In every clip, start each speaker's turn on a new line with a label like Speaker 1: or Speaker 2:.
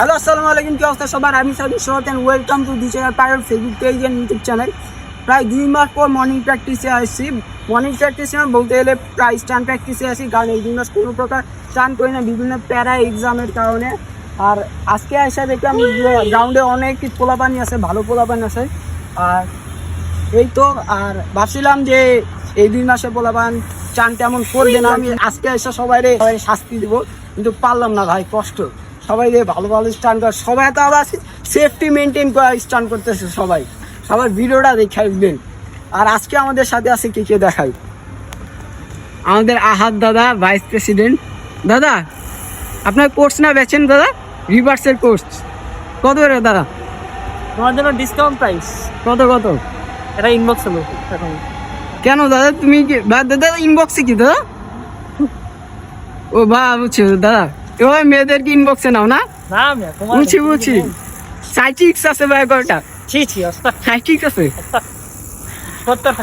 Speaker 1: Hello, আসসালামু আলাইকুম, কি অবস্থা সবার? আমি সাবি short and welcome to designer pilot Facebook page and YouTube channel প্রায় দুই মাস পর মর্নিং প্র্যাকটিসে আসছি। মর্নিং প্র্যাকটিসে বলতে গেলে প্রায় স্টান প্র্যাকটিসে আসি, কারণ এই দুই মাস কোনো প্রকার স্টান করি না, বিভিন্ন প্যারা এক্সামের কারণে। আর আজকে আসা দেখলাম গ্রাউন্ডে অনেক পোলাপানি আছে, ভালো পোলাপানি আছে। আর এই তো, আর ভাবছিলাম যে এই দুই মাসে পোলাপান চান তেমন করবে না, আমি আজকে এসে সবাই শাস্তি দিব, কিন্তু পারলাম না ভাই, কষ্ট। সবাই ভালো ভালো স্টান করে সবাই তো আবার সেফটি মেনটেন করে স্টান করতেছে সবাই। সবার ভিডিওটা দেখাইবেন আর আজকে আমাদের সাথে আছে কে কে দেখাই? আমাদের আহাদ দাদা ভাইস প্রেসিডেন্ট দাদা আপনার কোর্স না বেছেন দাদা? রিভার্সের কোর্স কত করে দাদা?
Speaker 2: তোমার জন্য ডিসকাউন্ট প্রাইস
Speaker 1: কত কত?
Speaker 2: এটা ইনবক্স হলো
Speaker 1: কেন দাদা তুমি কি দাদা ইনবক্সে কি দাদা? ও বা বুঝছি দাদা। এবার মেয়েদেরকে ইনবক্সে নাও না? বুঝছি বুঝছি সাইটিক্স আছে ভাই কয়টা
Speaker 2: ছি ছি
Speaker 1: সাইটিক্স আছে?
Speaker 2: সত্তর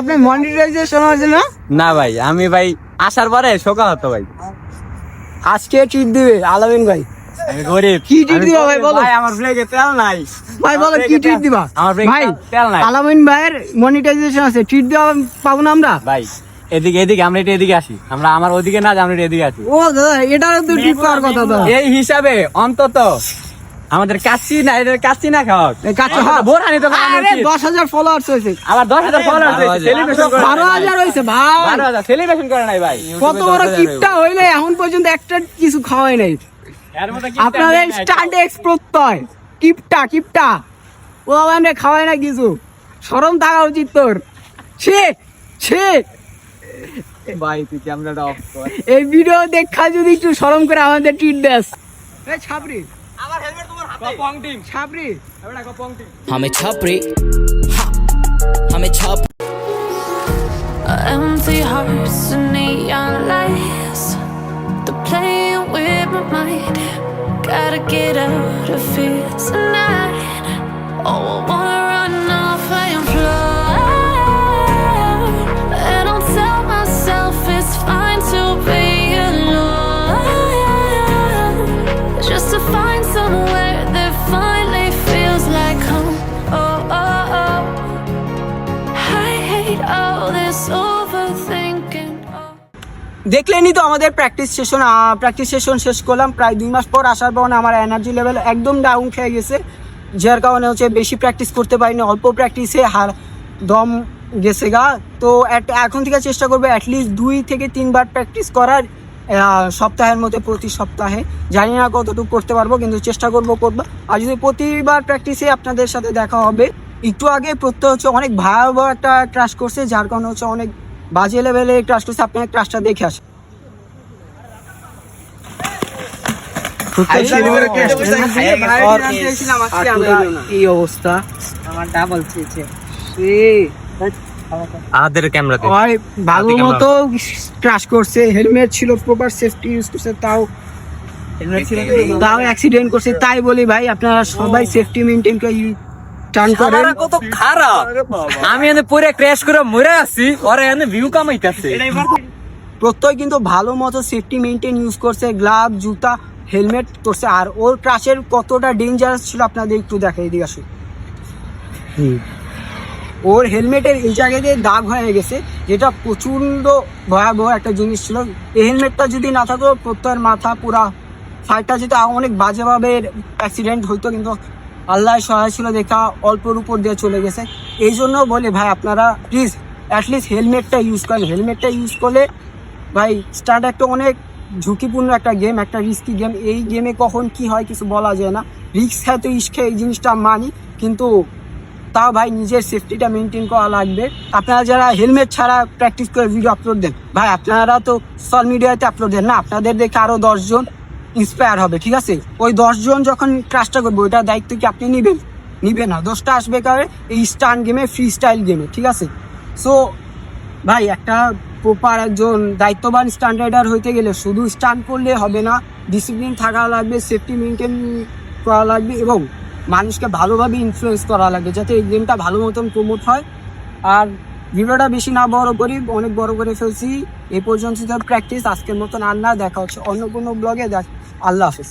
Speaker 1: আপনি মনিটাইজেশন হয়েছে না?
Speaker 3: না ভাই আমি ভাই আসার পরে শোকা হতো ভাই।
Speaker 1: আজকে ট্রিট দিবে আলামিন ভাই।
Speaker 3: আমি গরিব।
Speaker 1: কি দিবা ভাই বলো?
Speaker 3: ভাই আমার ব্রেকে তেল নাই।
Speaker 1: ভাই বলো কি ট্রিট দিবা?
Speaker 3: আমার break-এ
Speaker 1: ভাই
Speaker 3: তেল নাই।
Speaker 1: আলামিন ভাইয়ের মনিটাইজেশন আছে ট্রিট দেওয়া পাবো না আমরা?
Speaker 3: ভাই এদিকে এদিকে আমরা এটা এদিকে আসি। আমরা আমার ওদিকে না আমরা এদিকে আসি।
Speaker 1: ও দাদা এটারও তো পাওয়ার কথা দাদা
Speaker 3: এই হিসাবে অন্তত আমাদের কাচ্চি না এদের কাচ্চি না খাওয়া
Speaker 1: এই কাছে হ্যাঁ
Speaker 3: বোর হানি তো
Speaker 1: আরে দশ হাজার ফলোয়ার্স হয়েছে।
Speaker 3: আবার দশ হাজার ফলোয়ার সেলিব্রেশন করে
Speaker 1: বারো হাজার হয়েছে ভাই।
Speaker 3: বারো হাজার সেলিব্রেশন করে নাই ভাই।
Speaker 1: কত বড় কিপটা হইলে এখন পর্যন্ত একটা কিছু খাওয়াই নাই। আপনাদের স্টার্ট এক্স প্রত্যয়। কিপটা কিপটা। ও মানে খাওয়ায় না কিছু। সরম থাকা উচিত তোর। ছে ছে।
Speaker 3: ভাই তুই ক্যামেরাটা অফ কর।
Speaker 1: এই ভিডিও দেখা যদি একটু শরম করে আমাদের টুইট দাস। এই ছাবরি
Speaker 3: আমার হেলমেট তোমার হাতে। কপং টিম
Speaker 1: ছাবরি
Speaker 3: এবড়া কপং টিম
Speaker 4: আমি ছাবরি আমি ছাপ
Speaker 5: Empty hearts and neon lights. They're playing with my mind. Gotta get out of here tonight. Oh, I wanna
Speaker 1: দেখলেনি তো আমাদের প্র্যাকটিস সেশন প্র্যাকটিস সেশন শেষ করলাম। প্রায় দুই মাস পর আসার পর আমার এনার্জি লেভেল একদম ডাউন খেয়ে গেছে, যার কারণে হচ্ছে বেশি প্র্যাকটিস করতে পারিনি, অল্প প্র্যাকটিসে হার দম গেছে গা। তো এখন থেকে চেষ্টা করব অ্যাটলিস্ট দুই থেকে তিনবার প্র্যাকটিস করার সপ্তাহের মধ্যে, প্রতি সপ্তাহে। জানি না কতটুকু করতে পারব, কিন্তু চেষ্টা করব করব আর যদি প্রতিবার প্র্যাকটিসে আপনাদের সাথে দেখা হবে, একটু আগে প্রত্যয় হচ্ছে অনেক ভয়াবহ একটা ক্রাশ করছে, যার কারণে হচ্ছে অনেক বাজে লেভেলে ক্রাশ করছে আপনার ক্রাশটা দেখে আসেন। এই অবস্থা?
Speaker 2: আমার ডাবল চেয়েছে
Speaker 3: আদের ক্যামেরাতে
Speaker 1: ওই ভালো মতো ক্রাশ করছে। হেলমেট ছিল প্রপার সেফটি ইউজ করছে তাও তাও অ্যাক্সিডেন্ট করছে। তাই বলি ভাই আপনারা সবাই সেফটি মেনটেন করে টার্ন করেন।
Speaker 3: কত খারাপ। আমি এনে পরে ক্র্যাশ করে মরে আছি ওরা এনে ভিউ কামাইতাছে।
Speaker 1: প্রত্যয় কিন্তু ভালো মতো সেফটি মেনটেন ইউজ করছে গ্লাভ জুতা হেলমেট করছে আর ওর ক্রাশের কতটা ডেঞ্জারাস ছিল আপনাদের একটু দেখাই দিয়ে আসুন ওর হেলমেটের এই জায়গায় দিয়ে দাগ হয়ে গেছে যেটা প্রচণ্ড ভয়াবহ একটা জিনিস ছিল। এই হেলমেটটা যদি না থাকতো প্রত্যয়ের মাথা পুরা ফাইটটা যেটা অনেক বাজেভাবে অ্যাক্সিডেন্ট হইতো কিন্তু আল্লাহ সহায় ছিল দেখা অল্পর উপর দিয়ে চলে গেছে। এই জন্য বলি ভাই, আপনারা প্লিজ অ্যাটলিস্ট হেলমেটটা ইউজ করেন। হেলমেটটা ইউজ করলে ভাই স্টার্ট একটা অনেক ঝুঁকিপূর্ণ একটা গেম একটা রিস্কি গেম এই গেমে কখন কি হয় কিছু বলা যায় না। রিস্ক হ্যাঁ তো ইস্কে এই জিনিসটা মানি, কিন্তু তাও ভাই নিজের সেফটিটা মেনটেন করা লাগবে। আপনারা যারা হেলমেট ছাড়া প্র্যাকটিস করে ভিডিও আপলোড দেন, ভাই, আপনারা তো সোশ্যাল মিডিয়াতে আপলোড দেন না। আপনাদের দেখে আরও দশজন ইন্সপায়ার হবে, ঠিক আছে? ওই দশজন যখন ক্লাসটা করবে, ওইটার দায়িত্ব কি আপনি নেবেন? নিবেন না। দোষটা আসবে কারে? এই স্টান গেমে ফ্রি স্টাইল গেমে ঠিক আছে? সো ভাই, একটা প্রপার একজন দায়িত্ববান স্টান্ট রাইডার হইতে গেলে শুধু স্টান্ট করলে হবে না ডিসিপ্লিন থাকা লাগবে সেফটি মেনটেন করা লাগবে এবং মানুষকে ভালোভাবে ইনফ্লুয়েন্স করা লাগবে যাতে এই গেমটা ভালো মতন প্রমোট হয়। আর ভিডিওটা বেশি না বড় করি, অনেক বড় করে ফেলছি। এ পর্যন্ত প্র্যাকটিস আজকের মতন আর না, দেখা হচ্ছে অন্য কোনো ব্লগে দেখ আল্লাহ হাফিজ।